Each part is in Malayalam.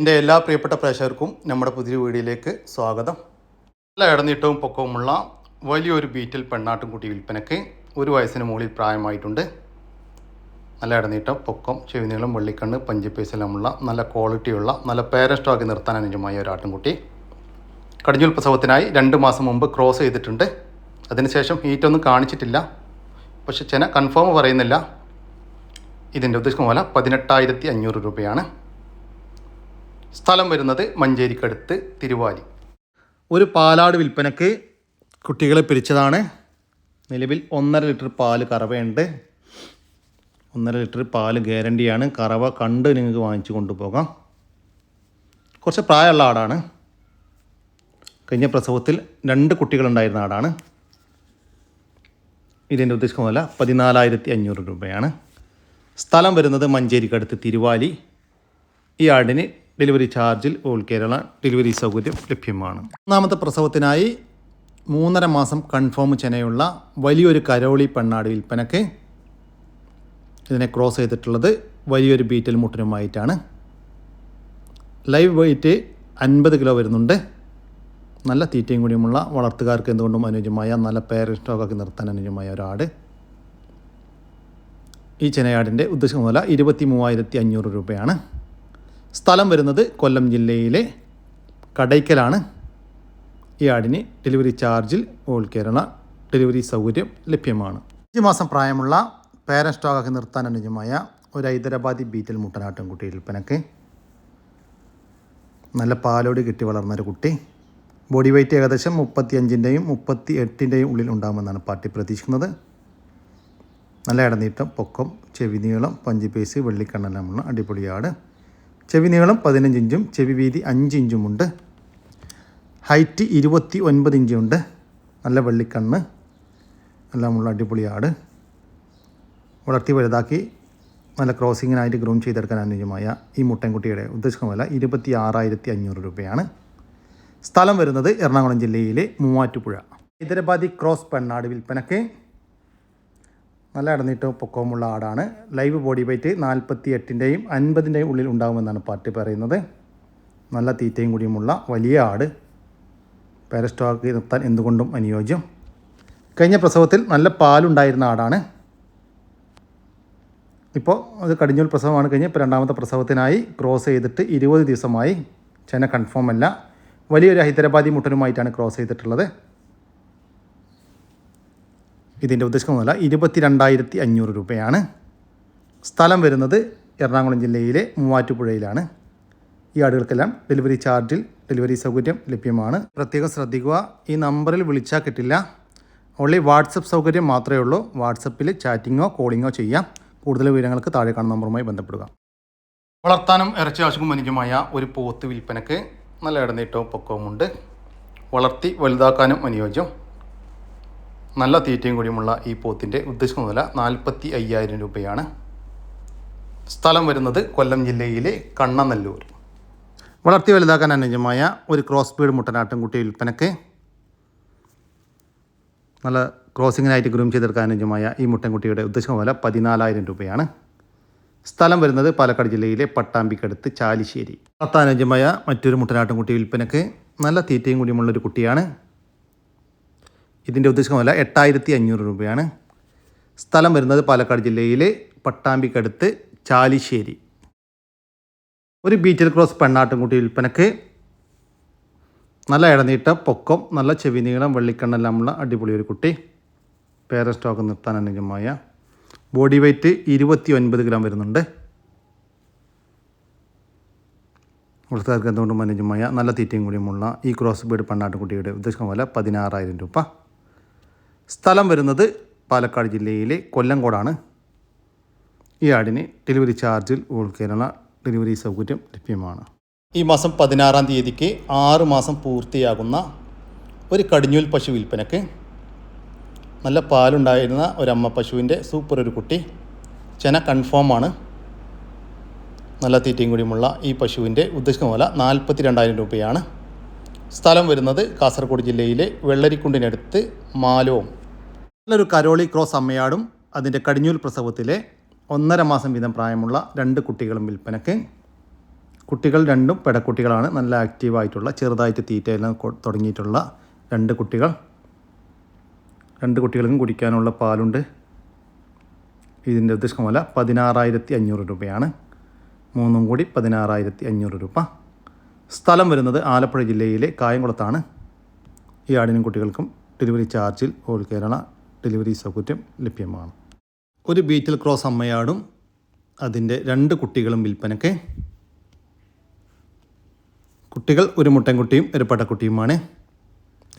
എന്റെ എല്ലാ പ്രിയപ്പെട്ട പ്രേക്ഷകർക്കും നമ്മുടെ പുതിയ വീഡിയോയിലേക്ക് സ്വാഗതം. നല്ല ഇടനീട്ടവും പൊക്കവുമുള്ള വലിയൊരു ബീറ്റിൽ പെണ്ണാട്ടുംകുട്ടി വിൽപ്പനയ്ക്ക് ഒരു വയസ്സിന് മുകളിൽ പ്രായമായിട്ടുണ്ട്. നല്ല ഇടനീട്ടം പൊക്കം ചെവിനീളം വെള്ളിക്കണ്ണ് പഞ്ചിപ്പേസെല്ലാമുള്ള നല്ല ക്വാളിറ്റിയുള്ള നല്ല പേരസ്റ്റോക്കി നിർത്താൻ അനുജമായ ഒരു ആട്ടിൻകുട്ടി കടിഞ്ഞൂൽ പ്രസവത്തിനായി രണ്ട് മാസം മുമ്പ് ക്രോസ് ചെയ്തിട്ടുണ്ട്. അതിനുശേഷം ഹീറ്റൊന്നും കാണിച്ചിട്ടില്ല. പക്ഷെ ചെന കൺഫേം പറയുന്നില്ല. ഇതിന്റെ ഉദ്ദേശം പോലെ പതിനെട്ടായിരത്തി അഞ്ഞൂറ് രൂപയാണ്. സ്ഥലം വരുന്നത് മഞ്ചേരിക്കടുത്ത് തിരുവാലി. ഒരു പാലാട് വിൽപ്പനക്ക് കുട്ടികളെ പിരിച്ചതാണ്. നിലവിൽ ഒന്നര ലിറ്റർ പാൽ കറവയുണ്ട്. ഒന്നര ലിറ്റർ പാൽ ഗ്യാരണ്ടിയാണ്. കറവ കണ്ട് നിങ്ങൾക്ക് വാങ്ങിച്ചു കൊണ്ടുപോകാം. കുറച്ച് പ്രായമുള്ള ആടാണ്. കഴിഞ്ഞ പ്രസവത്തിൽ രണ്ട് കുട്ടികളുണ്ടായിരുന്ന ആടാണ്. ഇതിന്റെ ഉദ്ദേശിക്കുന്നതല്ല പതിനാലായിരത്തി അഞ്ഞൂറ് രൂപയാണ്. സ്ഥലം വരുന്നത് മഞ്ചേരിക്കടുത്ത് തിരുവാലി. ഈ ആടിന് ഡെലിവറി ചാർജിൽ ഓൾ കേരള ഡെലിവറി സൗകര്യം ലഭ്യമാണ്. ഒന്നാമത്തെ പ്രസവത്തിനായി മൂന്നര മാസം കൺഫേം ചെനയുള്ള വലിയൊരു കരോളി പെണ്ണാട് വിൽപ്പനയ്ക്ക് ഇതിനെ ക്രോസ് ചെയ്തിട്ടുള്ളത് വലിയൊരു ബീറ്റൽ മുട്ടനുമായിട്ടാണ്. ലൈവ് വെയിറ്റ് അൻപത് കിലോ വരുന്നുണ്ട്. നല്ല തീറ്റയും കൂടിയുമുള്ള വളർത്തുകാർക്ക് എന്തുകൊണ്ടും അനുയോജ്യമായ നല്ല പേർ സ്റ്റോക്കാക്കി നിർത്താൻ അനുയോജ്യമായ ഒരാട്. ഈ ചെനയാടിന്റെ ഉദ്ദേശം മുതല ഇരുപത്തി മൂവായിരത്തി അഞ്ഞൂറ് രൂപയാണ്. സ്ഥലം വരുന്നത് കൊല്ലം ജില്ലയിലെ കടയ്ക്കലാണ്. ഈ ആടിന് ഡെലിവറി ചാർജിൽ ഓൾ കേരള ഡെലിവറി സൗകര്യം ലഭ്യമാണ്. അഞ്ച് മാസം പ്രായമുള്ള പേരൻ സ്റ്റോക്കാക്കി നിർത്താൻ അനുജമായ ഒരു ഹൈദരാബാദി ബീറ്റൽ മുട്ടനാട്ടൻ കുട്ടി വിൽപ്പനക്ക് നല്ല പാലോടി കിട്ടി വളർന്നൊരു കുട്ടി. ബോഡി വെയ്റ്റ് ഏകദേശം മുപ്പത്തി അഞ്ചിന്റെയും മുപ്പത്തി എട്ടിന്റെയും ഉള്ളിൽ ഉണ്ടാകുമെന്നാണ് പാർട്ടി പ്രതീക്ഷിക്കുന്നത്. നല്ല ഇടനീട്ടം പൊക്കം ചെവി നീളം പഞ്ച് പീസ് വെള്ളിക്കണ്ണെല്ലാമുള്ള അടിപൊളിയാണ് ചെവി നീളം പതിനഞ്ച് ഇഞ്ചും ചെവി വീതി അഞ്ച് ഇഞ്ചുമുണ്ട് ഹൈറ്റ് ഇരുപത്തി ഒൻപത് ഇഞ്ചുണ്ട് നല്ല വെള്ളിക്കണ്ണ് എല്ലാമുള്ള അടിപൊളിയാട്. വളർത്തി വലുതാക്കി നല്ല ക്രോസിങ്ങിനായിട്ട് ഗ്രൂം ചെയ്തെടുക്കാൻ അനുയോജ്യമായ ഈ മുട്ടൻകുട്ടിയുടെ ഉദ്ദേശിക്കുന്ന വില ഇരുപത്തി ആറായിരത്തി അഞ്ഞൂറ് രൂപയാണ്. സ്ഥലം വരുന്നത് എറണാകുളം ജില്ലയിലെ മൂവാറ്റുപുഴ. ഹൈദരാബാദി ക്രോസ് പെണ്ണാട് വിൽപ്പനയ്ക്ക് നല്ല ഇടനീട്ടവും പൊക്കവുമുള്ള ആടാണ്. ലൈവ് ബോഡി വെയ്റ്റ് നാൽപ്പത്തി എട്ടിന്റെയും അൻപതിന്റെയും ഉള്ളിൽ ഉണ്ടാകുമെന്നാണ് പാർട്ടി പറയുന്നത്. നല്ല തീറ്റയും കൂടിയുമുള്ള വലിയ ആട്. പാരസ്റ്റോക്ക് നിർത്താൻ എന്തുകൊണ്ടും അനുയോജ്യം. കഴിഞ്ഞ പ്രസവത്തിൽ നല്ല പാലുണ്ടായിരുന്ന ആടാണ്. ഇപ്പോൾ അത് കടിഞ്ഞൂൽ പ്രസവമാണ്. കഴിഞ്ഞ് ഇപ്പോൾ രണ്ടാമത്തെ പ്രസവത്തിനായി ക്രോസ് ചെയ്തിട്ട് ഇരുപത് ദിവസമായി. ചെന കൺഫേം അല്ല. വലിയൊരു ഹൈദരാബാദി മുട്ടനുമായിട്ടാണ് ക്രോസ് ചെയ്തിട്ടുള്ളത്. ഇതിന്റെ ഉദ്ദേശമൊന്നുമല്ല ഇരുപത്തി രണ്ടായിരത്തി അഞ്ഞൂറ് രൂപയാണ്. സ്ഥലം വരുന്നത് എറണാകുളം ജില്ലയിലെ മൂവാറ്റുപുഴയിലാണ്. ഈ ആടുകൾക്കെല്ലാം ഡെലിവറി ചാർജിൽ ഡെലിവറി സൗകര്യം ലഭ്യമാണ്. പ്രത്യേകം ശ്രദ്ധിക്കുക ഈ നമ്പറിൽ വിളിച്ചാൽ കിട്ടില്ല. ഓൺലി വാട്സപ്പ് സൗകര്യം മാത്രമേ ഉള്ളൂ. വാട്സപ്പിൽ ചാറ്റിങ്ങോ കോളിങ്ങോ ചെയ്യാം. കൂടുതൽ വിവരങ്ങൾക്ക് താഴെ കാണുന്ന നമ്പറുമായി ബന്ധപ്പെടുക. വളർത്താനും ഇറച്ചി ആവശ്യവും അനുജമായ ഒരു പോത്ത് വിൽപ്പനക്ക് നല്ല ഇടനീട്ടവും പൊക്കവുമുണ്ട്. വളർത്തി വലുതാക്കാനും അനുയോജ്യം. നല്ല തീറ്റയും കൂടിയുമുള്ള ഈ പോത്തിന്റെ ഉദ്ദേശിക്കുന്ന വില നാൽപ്പത്തി അയ്യായിരം രൂപയാണ്. സ്ഥലം വരുന്നത് കൊല്ലം ജില്ലയിലെ കണ്ണനല്ലൂർ. വളർത്തി വലുതാക്കാൻ അനുയോജ്യമായ ഒരു ക്രോസ് ബീഡ് മുട്ടനാട്ടുംകുട്ടി വിൽപ്പനക്ക് നല്ല ക്രോസിങ്ങിനായിട്ട് ഗ്രൂം ചെയ്തെടുക്കാൻ അനുയോജ്യമായ ഈ മുട്ടൻകുട്ടിയുടെ ഉദ്ദേശിക്കുന്ന വില പതിനാലായിരം രൂപയാണ്. സ്ഥലം വരുന്നത് പാലക്കാട് ജില്ലയിലെ പട്ടാമ്പിക്കടുത്ത് ചാലിശ്ശേരി. വളർത്താൻ മറ്റൊരു മുട്ടനാട്ടുംകുട്ടി വിൽപ്പനക്ക് നല്ല തീറ്റയും കൂടിയുമുള്ളൊരു കുട്ടിയാണ് ഇതിന്റെ ഉദ്ദേശിക്കുന്ന വില എട്ടായിരത്തി അഞ്ഞൂറ് രൂപയാണ്. സ്ഥലം വരുന്നത് പാലക്കാട് ജില്ലയിലെ പട്ടാമ്പിക്കടുത്ത് ചാലിശ്ശേരി. ഒരു ബീറ്റൽ ക്രോസ് പെണ്ണാട്ടുംകുട്ടി വിൽപ്പനക്ക് നല്ല ഇടനീട്ട പൊക്കം നല്ല ചെവി നീളം വെള്ളിക്കണ്ണെല്ലാമുള്ള അടിപൊളി ഒരു കുട്ടി. പേര സ്റ്റോക്ക് നിർത്താൻ അനുജമായ ബോഡി വെയ്റ്റ് ഇരുപത്തി ഒൻപത് ഗ്രാം വരുന്നുണ്ട്. വളർത്തുകാർക്ക് എന്തുകൊണ്ടും അനുജമായ നല്ല തീറ്റയും കൂടിയുമുള്ള ഈ ക്രോസ് ബീഡ് പെണ്ണാട്ടുകുട്ടിയുടെ ഉദ്ദേശം പോലെ പതിനാറായിരം രൂപ. സ്ഥലം വരുന്നത് പാലക്കാട് ജില്ലയിലെ കൊല്ലങ്കോടാണ്. ഈ ആടിന് ഡെലിവറി ചാർജിൽ ഓൾ കേരള ഡെലിവറി സൗകര്യം ലഭ്യമാണ്. ഈ മാസം പതിനാറാം തീയതിക്ക് ആറ് മാസം പൂർത്തിയാകുന്ന ഒരു കടിഞ്ഞൂൽ പശു വിൽപ്പനക്ക് നല്ല പാലുണ്ടായിരുന്ന ഒരമ്മ പശുവിന്റെ സൂപ്പർ ഒരു കുട്ടി ചെന കൺഫേമാണ് നല്ല തീറ്റയും കൂടിയുമുള്ള ഈ പശുവിന്റെ ഉദ്ദേശിക്കുന്ന വില നാൽപ്പത്തി രണ്ടായിരം രൂപയാണ്. സ്ഥലം വരുന്നത് കാസർഗോഡ് ജില്ലയിലെ വെള്ളരിക്കുണ്ടിനടുത്ത് മാലോം നല്ലൊരു കരോളി ക്രോസ് അമ്മയാടും അതിന്റെ കടിഞ്ഞൂൽ പ്രസവത്തിലെ ഒന്നര മാസം വീതം പ്രായമുള്ള രണ്ട് കുട്ടികളും വിൽപ്പനക്ക് കുട്ടികൾ രണ്ടും പെടക്കുട്ടികളാണ്. നല്ല ആക്റ്റീവായിട്ടുള്ള ചെറുതായിട്ട് തീറ്റയെല്ലാം തുടങ്ങിയിട്ടുള്ള രണ്ട് കുട്ടികൾ. രണ്ട് കുട്ടികൾക്കും കുടിക്കാനുള്ള പാലുണ്ട്. ഇതിന്റെ ഉദ്ദേശം വില പതിനാറായിരത്തി അഞ്ഞൂറ് രൂപയാണ്. മൂന്നും കൂടി പതിനാറായിരത്തി അഞ്ഞൂറ് രൂപ. സ്ഥലം വരുന്നത് ആലപ്പുഴ ജില്ലയിലെ കായംകുളത്താണ്. ഈ ആടിനും കുട്ടികൾക്കും ഡെലിവറി ചാർജിൽ ഓൾ കേരള ഡെലിവറി സൗകര്യം ലഭ്യമാണ്. ഒരു ബീറ്റിൽ ക്രോസ് അമ്മയാടും അതിന്റെ രണ്ട് കുട്ടികളും വിൽപ്പനയ്ക്ക്. കുട്ടികൾ ഒരു മുട്ടൻകുട്ടിയും ഒരു പടക്കുട്ടിയുമാണ്.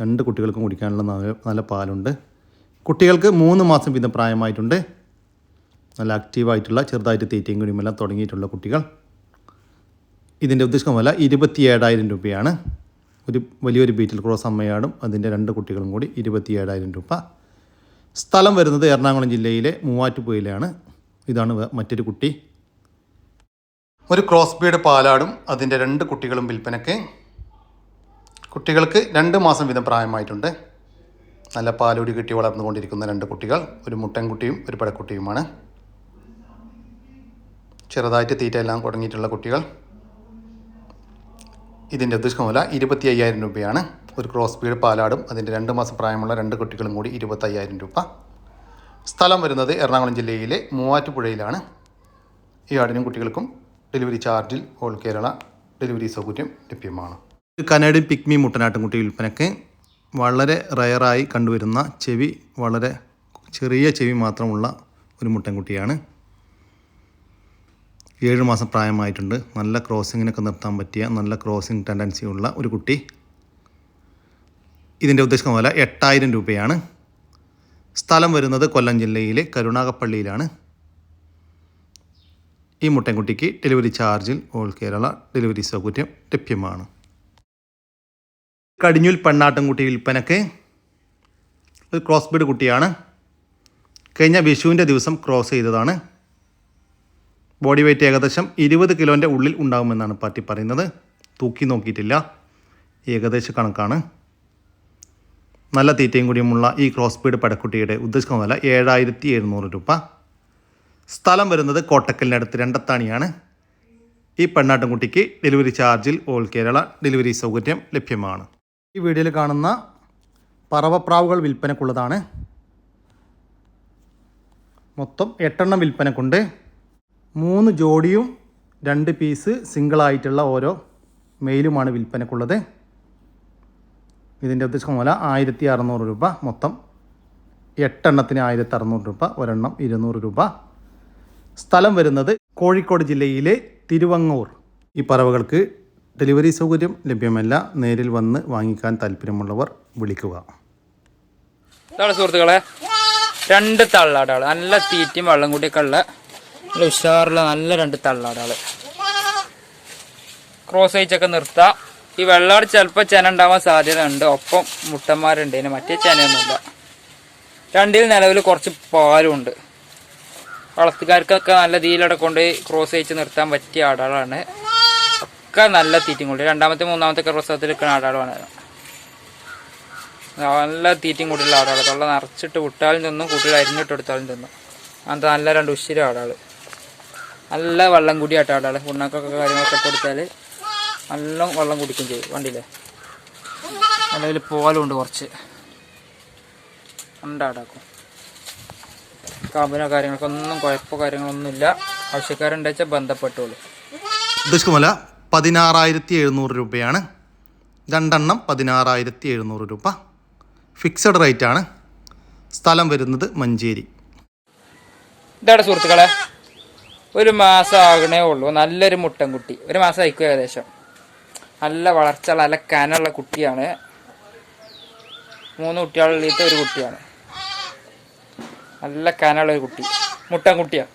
രണ്ട് കുട്ടികൾക്കും കുടിക്കാനുള്ള നല്ല നല്ല പാലുണ്ട്. കുട്ടികൾക്ക് മൂന്ന് മാസം വീതം പ്രായമായിട്ടുണ്ട്. നല്ല ആക്റ്റീവായിട്ടുള്ള ചെറുതായിട്ട് തീറ്റയും കുടിയുമെല്ലാം തുടങ്ങിയിട്ടുള്ള കുട്ടികൾ. ഇതിന്റെ ഉദ്ദേശം വില ഇരുപത്തി ഏഴായിരം രൂപയാണ്. ഒരു വലിയൊരു ബീറ്റിൽ ക്രോസ് അമ്മയാടും അതിന്റെ രണ്ട് കുട്ടികളും കൂടി ഇരുപത്തി ഏഴായിരം രൂപ. സ്ഥലം വരുന്നത് എറണാകുളം ജില്ലയിലെ മൂവാറ്റുപുഴയിലാണ്. ഇതാണ് മറ്റൊരു കുട്ടി. ഒരു ക്രോസ് പാലാടും അതിന്റെ രണ്ട് കുട്ടികളും വിൽപ്പനയ്ക്ക്. കുട്ടികൾക്ക് രണ്ട് മാസം വീതം പ്രായമായിട്ടുണ്ട്. നല്ല പാലൂടി കിട്ടി വളർന്നുകൊണ്ടിരിക്കുന്ന രണ്ട് കുട്ടികൾ ഒരു മുട്ടൻകുട്ടിയും ഒരു പടക്കുട്ടിയുമാണ്. ചെറുതായിട്ട് തീറ്റ എല്ലാം തുടങ്ങിയിട്ടുള്ള കുട്ടികൾ. ഇതിന്റെ ഉദ്ദേശം വില ഇരുപത്തി അയ്യായിരം രൂപയാണ്. ഒരു ക്രോസ് ബീഡ് പാലാടും. അതിന്റെ രണ്ട് മാസം പ്രായമുള്ള രണ്ട് കുട്ടികളും കൂടി ഇരുപത്തയ്യായിരം രൂപ. സ്ഥലം വരുന്നത് എറണാകുളം ജില്ലയിലെ മൂവാറ്റുപുഴയിലാണ്. ഈ ആടിനും കുട്ടികൾക്കും ഡെലിവറി ചാർജിൽ ഓൾ കേരള ഡെലിവറി സൗകര്യം ലഭ്യമാണ്. കനേഡിയൻ പിക്മി മുട്ടനാട്ടുംകുട്ടി വിൽപ്പനയ്ക്ക് വളരെ റയറായി കണ്ടുവരുന്ന ചെവി വളരെ ചെറിയ ചെവി മാത്രമുള്ള ഒരു മുട്ടൻകുട്ടിയാണ് ഏഴ് മാസം പ്രായമായിട്ടുണ്ട്. നല്ല ക്രോസിങ്ങിനൊക്കെ നിർത്താൻ പറ്റിയ നല്ല ക്രോസിങ് ടെൻഡൻസി ഉള്ള ഒരു കുട്ടി. ഇതിന്റെ ഉദ്ദേശം പോലെ എട്ടായിരം രൂപയാണ്. സ്ഥലം വരുന്നത് കൊല്ലം ജില്ലയിലെ കരുണാകപ്പള്ളിയിലാണ് ഈ മുട്ടൻകുട്ടിക്ക് ഡെലിവറി ചാർജിൽ ഓൾ കേരള ഡെലിവറി സൗകര്യം ലഭ്യമാണ്. കടിഞ്ഞൂൽ പെണ്ണാട്ടുംകുട്ടി വിൽപ്പനക്ക് ഒരു ക്രോസ് ബീഡ് കുട്ടിയാണ്. കഴിഞ്ഞ വിഷുവിന്റെ ദിവസം ക്രോസ് ചെയ്തതാണ്. ബോഡി വെയ്റ്റ് ഏകദേശം ഇരുപത് കിലോന്റെ ഉള്ളിൽ ഉണ്ടാകുമെന്നാണ് പാർട്ടി പറയുന്നത്. തൂക്കി നോക്കിയിട്ടില്ല. ഏകദേശ കണക്കാണ്. നല്ല തീറ്റയും കൂടിയുമുള്ള ഈ ക്രോസ് ബീഡ് പടക്കുട്ടിയുടെ ഉദ്ദേശിക്കുന്ന വില ഏഴായിരത്തി എഴുന്നൂറ് രൂപ. സ്ഥലം വരുന്നത് കോട്ടക്കലിനടുത്ത് രണ്ടത്താണിയാണ്. ഈ പെണ്ണാട്ടുംകുട്ടിക്ക് ഡെലിവറി ചാർജിൽ ഓൾ കേരള ഡെലിവറി സൗകര്യം ലഭ്യമാണ്. ഈ വീഡിയോയിൽ കാണുന്ന പറവപ്രാവുകൾ വിൽപ്പനക്കുള്ളതാണ്. മൊത്തം എട്ടെണ്ണം വിൽപ്പനക്കുണ്ട്. മൂന്ന് ജോഡിയും രണ്ട് പീസ് സിംഗിളായിട്ടുള്ള ഓരോ മെയിലുമാണ് വിൽപ്പനക്കുള്ളത്. ഇതിന്റെ ഉദ്ദേശം മൂല ആയിരത്തി അറുന്നൂറ് രൂപ മൊത്തം. എട്ടെണ്ണത്തിന് ആയിരത്തി അറുന്നൂറ് രൂപ ഒരെണ്ണം ഇരുന്നൂറ് രൂപ. സ്ഥലം വരുന്നത് കോഴിക്കോട് ജില്ലയിലെ തിരുവങ്ങൂർ. ഈ പറവകൾക്ക് ഡെലിവറി സൗകര്യം ലഭ്യമല്ല. നേരിൽ വന്ന് വാങ്ങിക്കാൻ താല്പര്യമുള്ളവർ വിളിക്കുക. സുഹൃത്തുക്കളെ. രണ്ട് തള്ളാടാൾ. നല്ല തീറ്റയും വെള്ളം കൂട്ടിയൊക്കെ ഉള്ള ഉഷാറുള്ള നല്ല രണ്ട് തള്ളാടാൾ. ക്രോസ് അയച്ചൊക്കെ നിർത്താം. ഈ വെള്ളാട് ചിലപ്പോൾ ചെന ഉണ്ടാവാൻ സാധ്യത ഉണ്ട് ഒപ്പം മുട്ടന്മാരുണ്ട്. ഇതിന് മറ്റേ ചെനയൊന്നുമില്ല. രണ്ടിൽ നിലവിൽ കുറച്ച് പാലും ഉണ്ട് വളർത്തുകാർക്കൊക്കെ നല്ല തീയിലൂടെ കൊണ്ട് ക്രോസ് അയച്ച് നിർത്താൻ പറ്റിയ ആടാളാണ്. ഒക്കെ നല്ല തീറ്റയും കൂടി രണ്ടാമത്തെ മൂന്നാമത്തെ പ്രസവത്തിൽ നിൽക്കുന്ന ആടാളാണ്. നല്ല തീറ്റയും കൂടിയുള്ള ആടാൾ. തൊള്ള നിറച്ചിട്ട് വിട്ടാലും തിന്നും കൂട്ടിൽ അരിഞ്ഞിട്ട് എടുത്താലും തിന്നും. അങ്ങനത്തെ നല്ല രണ്ട് ഉശിര ആടാൾ. നല്ല വെള്ളം കൂടി ആടാൾ. ഉണ്ണാക്കൊക്കെ കാര്യങ്ങളൊക്കെ കൊടുത്താൽ നല്ല വെള്ളം കുടിക്കും ചെയ്യും വണ്ടിയില്ലേ നിലവിൽ പോലുണ്ട് കുറച്ച്. ഉണ്ടാടാക്കും കാമ്പിനോ കാര്യങ്ങൾക്കൊന്നും കുഴപ്പമോ കാര്യങ്ങളൊന്നുമില്ല. ആവശ്യക്കാരുണ്ടെന്ന് വെച്ചാൽ ബന്ധപ്പെട്ടോളൂ. ഉദ്ദേശിക്കുന്ന പതിനാറായിരത്തി എഴുന്നൂറ് രൂപയാണ്. രണ്ടെണ്ണം പതിനാറായിരത്തി എഴുന്നൂറ് രൂപ. ഫിക്സഡ് റേറ്റ് ആണ്. സ്ഥലം വരുന്നത് മഞ്ചേരി. ഇതാണ് സുഹൃത്തുക്കളെ. ഒരു മാസം ആകണേ ഉള്ളൂ. നല്ലൊരു മുട്ടൻകുട്ടി. ഒരു മാസം ആയിക്കും ഏകദേശം. നല്ല വളർച്ച നല്ല കനുള്ള കുട്ടിയാണ്. മൂന്ന് കുട്ടികളിലത്തെ ഒരു കുട്ടിയാണ്. നല്ല കനുള്ള ഒരു കുട്ടി. മുട്ടൻ കുട്ടിയാണ്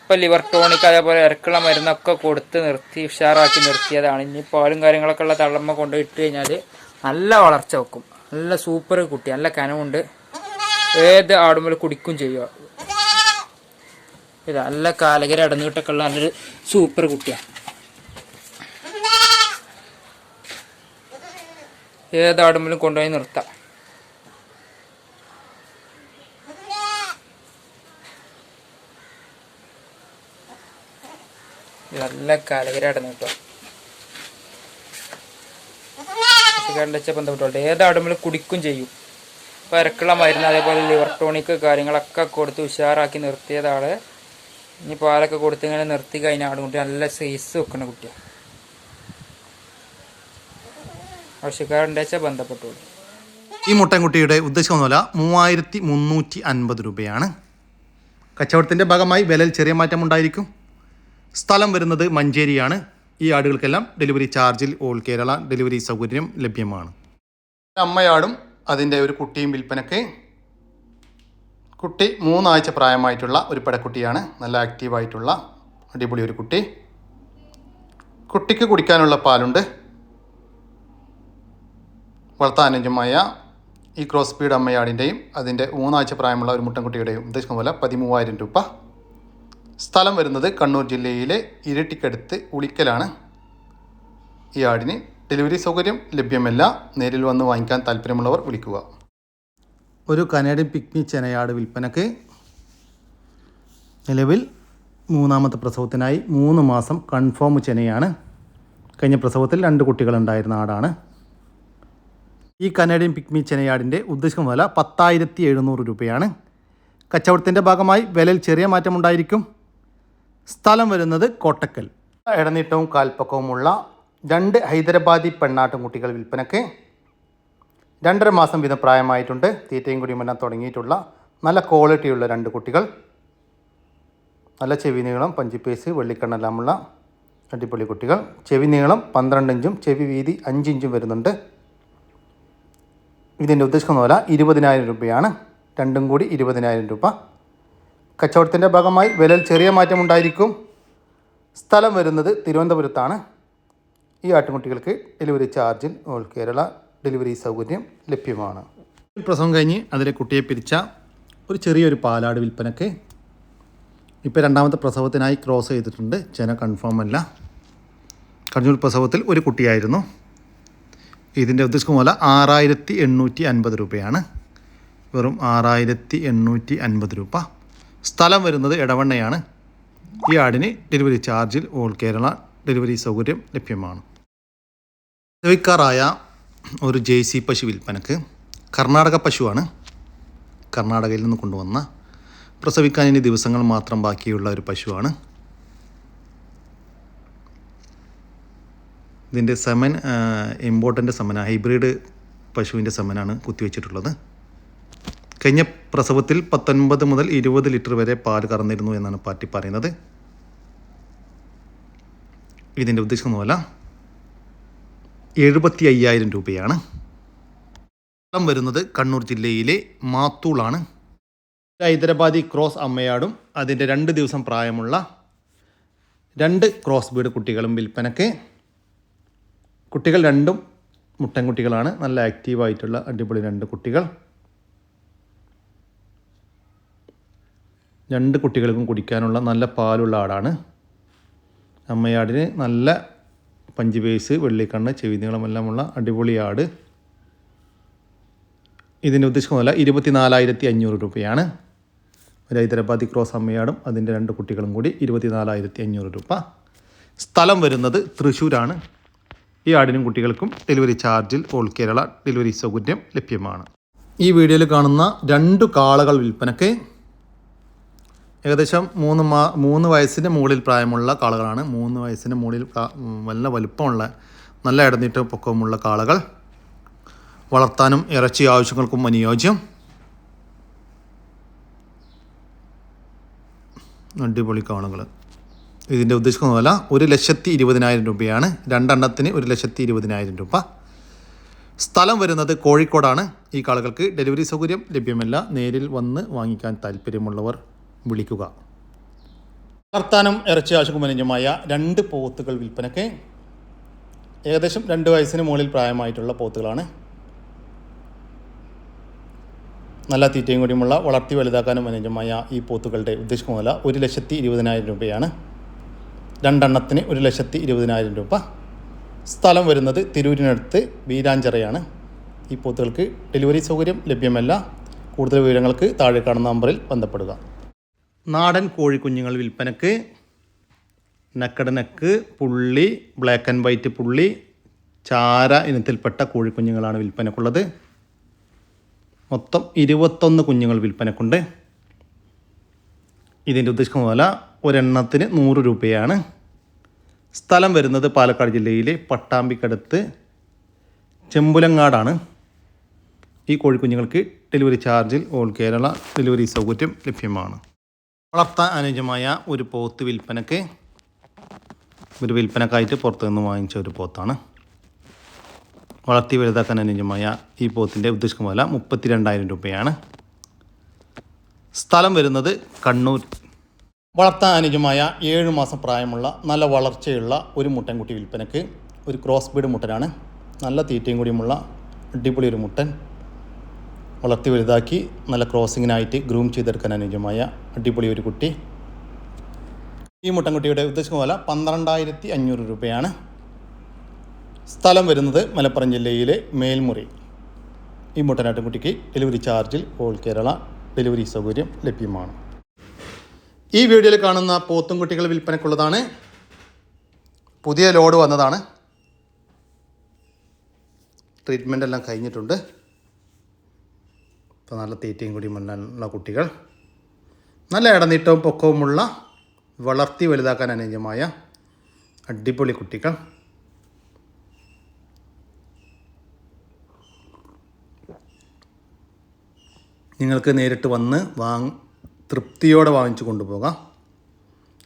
ഇപ്പം ലിവർ ടോണിക് അതേപോലെ ഇറക്കുള്ള മരുന്നൊക്കെ കൊടുത്ത് നിർത്തി ഉഷാറാക്കി നിർത്തിയതാണ്. ഇനി പാലും കാര്യങ്ങളൊക്കെ ഉള്ള തള്ളമ്മ കൊണ്ട് ഇട്ട് കഴിഞ്ഞാൽ നല്ല വളർച്ച വെക്കും. നല്ല സൂപ്പർ കുട്ടി നല്ല കനമുണ്ട് ഏത് ആടുമ്പോൾ കുടിക്കും ചെയ്യുക. ഇത് നല്ല കാലകര അടന്നിട്ടൊക്കെ ഉള്ള നല്ലൊരു സൂപ്പർ കുട്ടിയാണ് ഏതാടുമ്പോഴും കൊണ്ടുപോയി നിർത്താം. നല്ല കലകരാടുന്നു കേട്ടോ. പശുക്കാരന്റെ ഏതാടുമ്പോഴും ബന്ധപ്പെട്ടുള്ളൂ ഏത് കുടിക്കും ചെയ്യും. പരക്കുള്ള മരുന്ന് അതേപോലെ ലിവർ ടോണിക് കാര്യങ്ങളൊക്കെ കൊടുത്ത് ഉഷാറാക്കി നിർത്തിയതാണ് ഇനി പാലൊക്കെ കൊടുത്ത് ഇങ്ങനെ നിർത്തി കഴിഞ്ഞാൽ ആടുകുട്ടി നല്ല സൈസ് വെക്കണ കുട്ടിയാണ് പശുക്കാരന്റെ വെച്ചാൽ ബന്ധപ്പെട്ടുള്ളൂ ഈ മുട്ടൻകുട്ടിയുടെ ഉദ്ദേശമൊന്നുമല്ല മൂവായിരത്തി മുന്നൂറ്റി അൻപത് രൂപയാണ്. കച്ചവടത്തിന്റെ ഭാഗമായി വിലയിൽ ചെറിയ മാറ്റം ഉണ്ടായിരിക്കും. സ്ഥലം വരുന്നത് മഞ്ചേരിയാണ്. ഈ ആടുകൾക്കെല്ലാം ഡെലിവറി ചാർജിൽ ഓൾ കേരള ഡെലിവറി സൗകര്യം ലഭ്യമാണ്. അമ്മയാടും അതിന്റെ ഒരു കുട്ടിയും വിൽപ്പനയ്ക്ക് കുട്ടി മൂന്നാഴ്ച പ്രായമായിട്ടുള്ള ഒരു പടക്കുട്ടിയാണ്. നല്ല ആക്റ്റീവായിട്ടുള്ള അടിപൊളി ഒരു കുട്ടി. കുട്ടിക്ക് കുടിക്കാനുള്ള പാലുണ്ട്. വളർത്താനുജമായ ഈ ക്രോസ് സ്പീഡ് അമ്മയാടിന്റെയും അതിന്റെ മൂന്നാഴ്ച പ്രായമുള്ള ഒരു മുട്ടൻകുട്ടിയുടെയും ഉദ്ദേശിക്കുന്ന പോലെ പതിമൂവായിരം രൂപ. സ്ഥലം വരുന്നത് കണ്ണൂർ ജില്ലയിലെ ഇരട്ടിക്കടുത്ത് ഉളിക്കലാണ്. ഈ ആടിന് ഡെലിവറി സൗകര്യം ലഭ്യമല്ല. നേരിൽ വന്ന് വാങ്ങിക്കാൻ താല്പര്യമുള്ളവർ വിളിക്കുക. ഒരു കനേഡിയൻ പിക്നി ചെനയാട് വിൽപ്പനക്ക് നിലവിൽ മൂന്നാമത്തെ പ്രസവത്തിനായി മൂന്ന് മാസം കൺഫേം ചെനയാണ്. കഴിഞ്ഞ പ്രസവത്തിൽ രണ്ട് കുട്ടികളുണ്ടായിരുന്ന ആടാണ്. ഈ കനേഡിയൻ പിക്മി ചെനയാടിന്റെ ഉദ്ദേശിക്കുന്ന വില പത്തായിരത്തി എഴുന്നൂറ് രൂപയാണ്. കച്ചവടത്തിന്റെ ഭാഗമായി വിലയിൽ ചെറിയ മാറ്റമുണ്ടായിരിക്കും. സ്ഥലം വരുന്നത് കോട്ടക്കൽ. ഇടനീട്ടവും കാൽപ്പക്കവുമുള്ള രണ്ട് ഹൈദരാബാദി പെണ്ണാട്ടും കുട്ടികൾ വിൽപ്പനയ്ക്ക് രണ്ടര മാസം വീതം പ്രായമായിട്ടുണ്ട്. തീറ്റയും കുടിയുമെല്ലാം തുടങ്ങിയിട്ടുള്ള നല്ല ക്വാളിറ്റിയുള്ള രണ്ട് കുട്ടികൾ. നല്ല ചെവി നീളം പഞ്ചിപ്പേസ് വെള്ളിക്കണ്ണെല്ലാമുള്ള അടിപൊളി കുട്ടികൾ. ചെവി നീളം പന്ത്രണ്ട് ഇഞ്ചും ചെവി വീതി അഞ്ചിഞ്ചും വരുന്നുണ്ട്. ഇതിന്റെ ഉദ്ദേശിക്കുന്ന വില ഇരുപതിനായിരം രൂപയാണ്. രണ്ടും കൂടി ഇരുപതിനായിരം രൂപ. കച്ചവടത്തിന്റെ ഭാഗമായി വിലയിൽ ചെറിയ മാറ്റമുണ്ടായിരിക്കും സ്ഥലം വരുന്നത് തിരുവനന്തപുരത്താണ്. ഈ ആട്ടുകുട്ടികൾക്ക് ഡെലിവറി ചാർജിൽ ഓൾ കേരള ഡെലിവറി സൗകര്യം ലഭ്യമാണ്. പ്രസവം കഴിഞ്ഞ് അതിലെ കുട്ടിയെ പിരിച്ച ഒരു ചെറിയൊരു പാലാട് വിൽപ്പനക്ക് ഇപ്പോൾ രണ്ടാമത്തെ പ്രസവത്തിനായി ക്രോസ് ചെയ്തിട്ടുണ്ട്. ജന കൺഫേം അല്ല. കഴിഞ്ഞ പ്രസവത്തിൽ ഒരു കുട്ടിയായിരുന്നു. ഇതിന്റെ ഉദ്ദേശിക്കുന്ന പോലെ ആറായിരത്തി എണ്ണൂറ്റി അൻപത് രൂപയാണ്. വെറും ആറായിരത്തി എണ്ണൂറ്റി അൻപത് രൂപ. സ്ഥലം വരുന്നത് ഇടവണ്ണയാണ് ഈ ആടിന് ഡെലിവറി ചാർജിൽ ഓൾ കേരള ഡെലിവറി സൗകര്യം ലഭ്യമാണ്. പ്രസവിക്കാറായ ഒരു ജെ സി പശു വിൽപ്പനക്ക് കർണാടക പശുവാണ് കർണാടകയിൽ നിന്ന് കൊണ്ടുവന്ന. പ്രസവിക്കാൻ ഇനി ദിവസങ്ങൾ മാത്രം ബാക്കിയുള്ള ഒരു പശുവാണ്. ഇതിന്റെ സെമൻ ഇമ്പോർട്ടന്റ് സെമന ഹൈബ്രിഡ് പശുവിന്റെ സെമനാണ് കുത്തിവെച്ചിട്ടുള്ളത്. കഴിഞ്ഞ പ്രസവത്തിൽ പത്തൊൻപത് മുതൽ ഇരുപത് ലിറ്റർ വരെ പാൽ കറന്നിരുന്നു എന്നാണ് പാർട്ടി പറയുന്നത്. ഇതിന്റെ ഉദ്ദേശിക്കുന്ന പോലെ എഴുപത്തി അയ്യായിരം രൂപയാണ്. സ്ഥലം വരുന്നത് കണ്ണൂർ ജില്ലയിലെ മാത്തൂളാണ്. ഹൈദരാബാദി ക്രോസ് അമ്മയാടും അതിന്റെ രണ്ട് ദിവസം പ്രായമുള്ള രണ്ട് ക്രോസ് ബീഡ് കുട്ടികളും വിൽപ്പനയ്ക്ക് കുട്ടികൾ രണ്ടും മുട്ടൻ കുട്ടികളാണ് നല്ല ആക്റ്റീവായിട്ടുള്ള അടിപൊളി രണ്ട് കുട്ടികൾ. രണ്ട് കുട്ടികൾക്കും കുടിക്കാനുള്ള നല്ല പാലുള്ള ആടാണ്. അമ്മയാടിന് നല്ല പഞ്ചുപേസ് വെള്ളിക്കണ്ണ് ചെവി നീളമെല്ലാമുള്ള അടിപൊളി ആട്. ഇതിന്റെ ഉദ്ദേശിക്കുന്നതല്ല ഇരുപത്തിനാലായിരത്തി അഞ്ഞൂറ് രൂപയാണ്. ഒരു ഹൈദരാബാദി ക്രോസ് അമ്മയാടും അതിന്റെ രണ്ട് കുട്ടികളും കൂടി ഇരുപത്തിനാലായിരത്തി അഞ്ഞൂറ് രൂപ. സ്ഥലം വരുന്നത് തൃശ്ശൂരാണ്. ഈ ആടിനും കുട്ടികൾക്കും ഡെലിവറി ചാർജിൽ ഓൾ കേരള ഡെലിവറി സൗകര്യം ലഭ്യമാണ്. ഈ വീഡിയോയിൽ കാണുന്ന രണ്ട് കാളകൾ വിൽപ്പനയ്ക്ക് ഏകദേശം മൂന്ന് മാ മൂന്ന് വയസ്സിന് മുകളിൽ പ്രായമുള്ള കാളകളാണ്. മൂന്ന് വയസ്സിന് മുകളിൽ നല്ല വലുപ്പമുള്ള നല്ല ഇടനീട്ട പൊക്കവുമുള്ള കാളകൾ. വളർത്താനും ഇറച്ചി ആവശ്യങ്ങൾക്കും അനുയോജ്യം. അടിപൊളി കാളുകൾ ഇതിന്റെ ഉദ്ദേശിക്കുന്ന വില ഒരു ലക്ഷത്തി ഇരുപതിനായിരം രൂപയാണ്. രണ്ടെണ്ണത്തിന് ഒരു ലക്ഷത്തി ഇരുപതിനായിരം രൂപ. സ്ഥലം വരുന്നത് കോഴിക്കോടാണ്. ഈ കാളുകൾക്ക് ഡെലിവറി സൗകര്യം ലഭ്യമല്ല. നേരിൽ വന്ന് വാങ്ങിക്കാൻ താല്പര്യമുള്ളവർ വിളിക്കുക. വർത്താനം ഇറച്ചി ആവശ്യക്കുമനുജമായ രണ്ട് പോത്തുകൾ വിൽപ്പനയ്ക്ക് ഏകദേശം രണ്ട് വയസ്സിന് മുകളിൽ പ്രായമായിട്ടുള്ള പോത്തുകളാണ്. നല്ല തീറ്റയും കൂടിയുമുള്ള വളർത്തി വലുതാക്കാനും അനുജമായ ഈ പോത്തുകളുടെ ഉദ്ദേശിക്കുന്ന വില ഒരു ലക്ഷത്തി ഇരുപതിനായിരം രൂപയാണ്. രണ്ടെണ്ണത്തിന് ഒരു ലക്ഷത്തി ഇരുപതിനായിരം രൂപ. സ്ഥലം വരുന്നത് തിരൂരിനടുത്ത് വീരാഞ്ചിറയാണ്. ഈ പോത്തുകൾക്ക് ഡെലിവറി സൗകര്യം ലഭ്യമല്ല. കൂടുതൽ വിവരങ്ങൾക്ക് താഴെ കാണുന്ന നമ്പറിൽ ബന്ധപ്പെടുക. നാടൻ കോഴിക്കുഞ്ഞുങ്ങൾ വിൽപ്പനക്ക് നക്കട് നെക്ക് പുള്ളി ബ്ലാക്ക് ആൻഡ് വൈറ്റ് പുള്ളി ചാര ഇനത്തിൽപ്പെട്ട കോഴിക്കുഞ്ഞുങ്ങളാണ് വിൽപ്പനക്കുള്ളത്. മൊത്തം ഇരുപത്തൊന്ന് കുഞ്ഞുങ്ങൾ വിൽപ്പനക്കുണ്ട്. ഇതിന്റെ ഉദ്ദേശിക്കുന്ന വില ഒരെണ്ണത്തിന് നൂറ് രൂപയാണ്. സ്ഥലം വരുന്നത് പാലക്കാട് ജില്ലയിലെ പട്ടാമ്പിക്കടുത്ത് ചെമ്പുലങ്ങാടാണ്. ഈ കോഴിക്കുഞ്ഞുങ്ങൾക്ക് ഡെലിവറി ചാർജിൽ ഓൾ കേരള ഡെലിവറി സൗകര്യം ലഭ്യമാണ്. വളർത്താൻ അനുയോജ്യമായ ഒരു പോത്ത് വിൽപ്പനയ്ക്ക് ഒരു വിൽപ്പനക്കായിട്ട് പുറത്തു നിന്ന് വാങ്ങിച്ച ഒരു പോത്താണ്. വളർത്തി വലുതാക്കാൻ അനുയോജ്യമായ ഈ പോത്തിന്റെ ഉദ്ദേശിക്കുന്ന വില മുപ്പത്തി രണ്ടായിരം രൂപയാണ്. സ്ഥലം വരുന്നത് കണ്ണൂർ വളർത്താൻ അനുജമായ ഏഴ് മാസം പ്രായമുള്ള നല്ല വളർച്ചയുള്ള ഒരു മുട്ടൻകുട്ടി വിൽപ്പനക്ക് ഒരു ക്രോസ് ബീഡ് മുട്ടനാണ്. നല്ല തീറ്റയും കൂടിയുമുള്ള അടിപൊളി ഒരു മുട്ടൻ. വളർത്തി വലുതാക്കി നല്ല ക്രോസിങ്ങിനായിട്ട് ഗ്രൂം ചെയ്തെടുക്കാൻ അനുയോജ്യമായ അടിപൊളി ഒരു കുട്ടി. ഈ മുട്ടൻകുട്ടിയുടെ ഉദ്ദേശിക്കുന്ന വില പന്ത്രണ്ടായിരത്തി അഞ്ഞൂറ് രൂപയാണ്. സ്ഥലം വരുന്നത് മലപ്പുറം ജില്ലയിലെ മേൽമുറി. ഈ മുട്ടനാട്ടുകുട്ടിക്ക് ഡെലിവറി ചാർജിൽ ഓൾ കേരള ഡെലിവറി സൗകര്യം ലഭ്യമാണ്. ഈ വീഡിയോയിൽ കാണുന്ന പോത്തും കുട്ടികൾ വിൽപ്പനക്കുള്ളതാണ് പുതിയ ലോഡ് വന്നതാണ്. ട്രീറ്റ്മെന്റ് എല്ലാം കഴിഞ്ഞിട്ടുണ്ട്. ഇപ്പോൾ നല്ല തീറ്റയും കൂടി മുന്നിലുള്ള കുട്ടികൾ. നല്ല ഇടനീട്ടവും പൊക്കവുമുള്ള വളർത്തി വലുതാക്കാൻ അനുയോജ്യമായ അടിപൊളി കുട്ടികൾ. നിങ്ങൾക്ക് നേരിട്ട് വന്ന് വാങ് തൃപ്തിയോടെ വാങ്ങിച്ചു കൊണ്ടുപോകാം.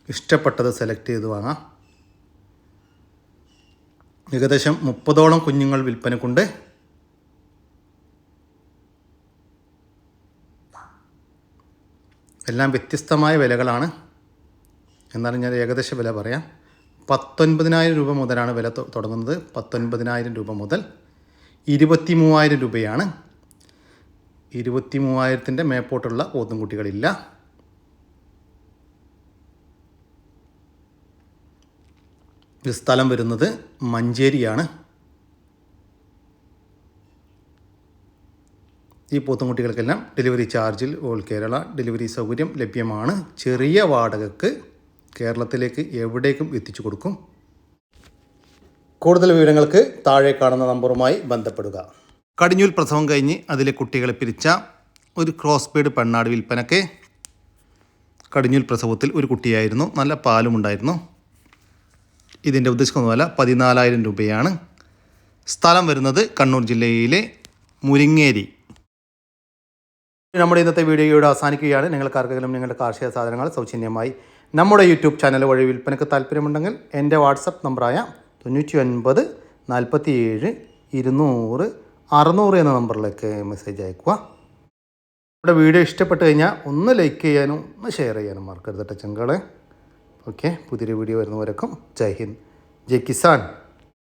ഇഷ്ടപ്പെട്ടത് സെലക്ട് ചെയ്ത് വാങ്ങാം. ഏകദേശം മുപ്പതോളം കുഞ്ഞുങ്ങൾ വിൽപ്പനക്കുണ്ട്. എല്ലാം വ്യത്യസ്തമായ വിലകളാണ്. എന്നാലും ഞാൻ ഏകദേശ വില പറയാം. പത്തൊൻപതിനായിരം രൂപ മുതലാണ് വില തുടങ്ങുന്നത്. പത്തൊൻപതിനായിരം രൂപ മുതൽ ഇരുപത്തി മൂവായിരം രൂപയാണ് ഇരുപത്തി മൂവായിരത്തിന്റെ മേപ്പോട്ടുള്ള പോത്തുംകുട്ടികളില്ല സ്ഥലം വരുന്നത് മഞ്ചേരിയാണ്. ഈ പോത്തുംകുട്ടികൾക്കെല്ലാം ഡെലിവറി ചാർജിൽ ഓൾ കേരള ഡെലിവറി സൗകര്യം ലഭ്യമാണ്. ചെറിയ വാടകക്ക് കേരളത്തിലേക്ക് എവിടേക്കും എത്തിച്ചു കൊടുക്കും. കൂടുതൽ വിവരങ്ങൾക്ക് താഴെ കാണുന്ന നമ്പറുമായി ബന്ധപ്പെടുക. കടിഞ്ഞൂൽ പ്രസവം കഴിഞ്ഞ് അതിലെ കുട്ടികളെ പിരിച്ച ഒരു ക്രോസ് ബീഡ് പെണ്ണാട് വിൽപ്പനക്ക് കടിഞ്ഞൂൽ പ്രസവത്തിൽ ഒരു കുട്ടിയായിരുന്നു. നല്ല പാലും ഉണ്ടായിരുന്നു. ഇതിന്റെ ഉദ്ദേശിക്കുന്ന പതിനാലായിരം രൂപയാണ്. സ്ഥലം വരുന്നത് കണ്ണൂർ ജില്ലയിലെ മുരിങ്ങേരി. നമ്മുടെ ഇന്നത്തെ വീഡിയോയുടെ അവസാനിക്കുകയാണ്. നിങ്ങൾക്കാർക്കെങ്കിലും നിങ്ങളുടെ കാർഷിക സാധനങ്ങൾ സൗജന്യമായി നമ്മുടെ യൂട്യൂബ് ചാനൽ വഴി വിൽപ്പനയ്ക്ക് താല്പര്യമുണ്ടെങ്കിൽ എന്റെ വാട്സപ്പ് നമ്പറായ തൊണ്ണൂറ്റി ഒൻപത് നാൽപ്പത്തി ഏഴ് ഇരുന്നൂറ് അറുന്നൂറ് എന്ന നമ്പറിലേക്ക് മെസ്സേജ് അയക്കുക. നമ്മുടെ വീഡിയോ ഇഷ്ടപ്പെട്ട് കഴിഞ്ഞാൽ ഒന്ന് ലൈക്ക് ചെയ്യാനും ഒന്ന് ഷെയർ ചെയ്യാനും മറക്കരുത് ടച്ചങ്കളെ ചെങ്കളെ. ഓക്കെ പുതിയൊരു വീഡിയോ വരുന്നവരൊക്കെ ജയ് ഹിന്ദ്. ജയ് കിസാൻ.